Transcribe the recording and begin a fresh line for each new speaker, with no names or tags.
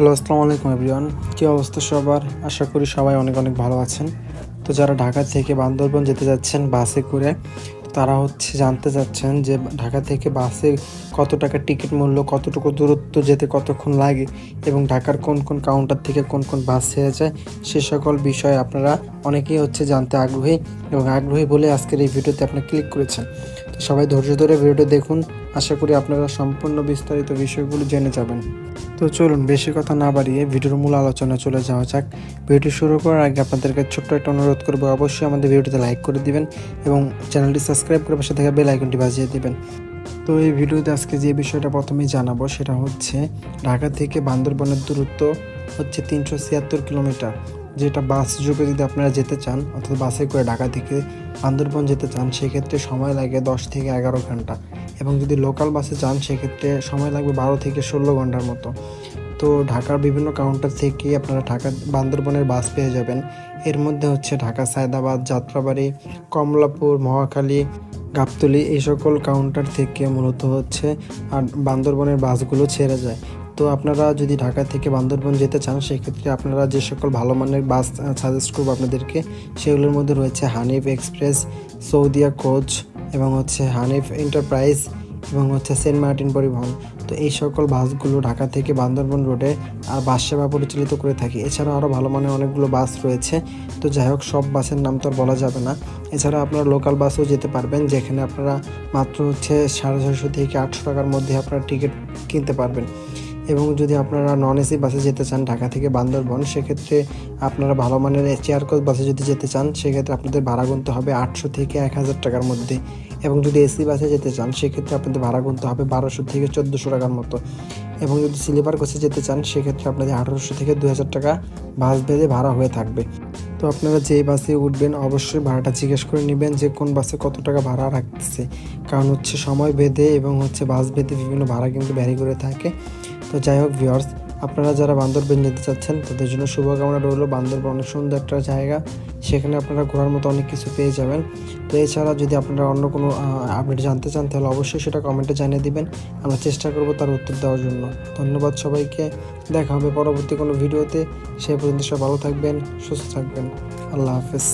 Hello, আসসালামু আলাইকুম everyone. কী অবস্থা সবার? আশা করি সবাই অনেক অনেক ভালো আছেন। তো যারা ঢাকা থেকে বান্দরবন যেতে যাচ্ছেন বাসে করে, তারা হচ্ছে জানতে চাচ্ছেন যে ঢাকা থেকে বাসে কত টাকা টিকিট মূল্য, কতটুকু দূরত্ব যেতে কতক্ষণ লাগে এবং ঢাকার কোন কোন কাউন্টার থেকে কোন কোন বাস ছেড়ে যায়, সে সকল বিষয়ে আপনারা অনেকেই হচ্ছে জানতে আগ্রহী এবং আগ্রহী বলে আজকের এই ভিডিওতে আপনি ক্লিক করেছেন। তো সবাই ধৈর্য ধরে ভিডিওটা দেখুন। আশা করি আপনারা সম্পূর্ণ বিস্তারিত বিষয়গুলো জেনে যাবেন। তো চলুন, বেশি কথা না বাড়িয়ে ভিডিওর মূল আলোচনা চলে যাওয়া যাক। ভিডিও শুরু করার আগে আপনাদেরকে ছোট্ট একটা অনুরোধ করব, অবশ্যই আমাদের ভিডিওটিতে লাইক করে দিবেন এবং চ্যানেলটি সাবস্ক্রাইব করে পাশে থাকা বেল আইকনটি বাজিয়ে দিবেন। তো এই ভিডিওতে আজকে যে বিষয়টা প্রথমেই জানাব, সেটা হচ্ছে ঢাকা থেকে বান্দরবনের দূরত্ব হচ্ছে তিনশো ছিয়াত্তর কিলোমিটার। যেটা বাস যুগে যদি আপনারা যেতে চান অর্থাৎ বাসে করে ঢাকা থেকে বান্দরবন যেতে চান, সেক্ষেত্রে সময় লাগে দশ থেকে এগারো ঘণ্টা। এবং যদি লোকাল বাসে যান, সেক্ষেত্রে সময় লাগবে বারো থেকে ষোলো ঘণ্টার মতো। তো ঢাকার বিভিন্ন কাউন্টার থেকে আপনারা ঢাকা, বান্দরবনের বাস পেয়ে যাবেন। এর মধ্যে হচ্ছে ঢাকা, সায়দাবাদ, যাত্রাবাড়ি, কমলাপুর, মহাখালী, গাবতলি, এই সকল কাউন্টার থেকে মূলত হচ্ছে আর বান্দরবনের বাসগুলো ছেড়ে যায়। তো আপনারা যদি ঢাকা থেকে বান্দরবন যেতে চান, সেক্ষেত্রে আপনারা যে সকল ভালো মানের বাস সাজেস্ট করব আপনাদেরকে, সেগুলোর মধ্যে রয়েছে হানিফ এক্সপ্রেস সৌদিয়া কোচ এবং হচ্ছে হানিফ এন্টারপ্রাইজ এবং হচ্ছে সেন্ট মার্টিন পরিবহন। তো এই সকল বাসগুলো ঢাকা থেকে বান্দরবন রোডে আর বাস সেবা পরিচালিত করে থাকি। এছাড়াও আরও ভালো মানের অনেকগুলো বাস রয়েছে। তো যাই হোক, সব বাসের নাম তো আর বলা যাবে না। এছাড়া আপনারা লোকাল বাসেও যেতে পারবেন, যেখানে আপনারা মাত্র হচ্ছে সাড়ে ছশো থেকে আটশো টাকার মধ্যে আপনারা টিকিট কিনতে পারবেন। এবং যদি আপনারা নন এসি বাসে যেতে চান ঢাকা থেকে বান্দরবন, সেক্ষেত্রে আপনারা ভালো মানের চেয়ার কোচ বাসে যদি যেতে চান, সেক্ষেত্রে আপনাদের ভাড়া গুনতে হবে আটশো থেকে এক হাজার টাকার মধ্যে। এবং যদি এসি বাসে যেতে চান, সেক্ষেত্রে আপনাদের ভাড়া গুনতে হবে বারোশো থেকে চোদ্দোশো টাকার মতো। এবং যদি স্লিপার কোচে যেতে চান, সেক্ষেত্রে আপনাদের আঠারোশো থেকে দু হাজার টাকা বাস বেঁধে ভাড়া হয়ে থাকবে। তো আপনারা যে বাসে উঠবেন, অবশ্যই ভাড়াটা জিজ্ঞেস করে নেবেন যে কোন বাসে কত টাকা ভাড়া রাখতেছে। কারণ হচ্ছে সময় বেঁধে এবং হচ্ছে বাস বেঁধে বিভিন্ন ভাড়া কিন্তু ভ্যারি করে থাকে। তো যাই হোক ভিওর্স আপনারা যারা বান্দরবন যেতে চাচ্ছেন, তাদের জন্য শুভকামনা রইল। বান্দরবন অনেক সুন্দর একটা জায়গা, সেখানে আপনারা ঘোরার মতো অনেক কিছু পেয়ে যাবেন। তো এছাড়া যদি আপনারা অন্য কোনো আপডেট জানতে চান, তাহলে অবশ্যই সেটা কমেন্টে জানিয়ে দিবেন। আমরা চেষ্টা করব তার উত্তর দেওয়ার জন্য। ধন্যবাদ সবাইকে। দেখা হবে পরবর্তী কোনো ভিডিওতে। সে পর্যন্ত সব ভালো থাকবেন, সুস্থ থাকবেন। আল্লাহ হাফেজ।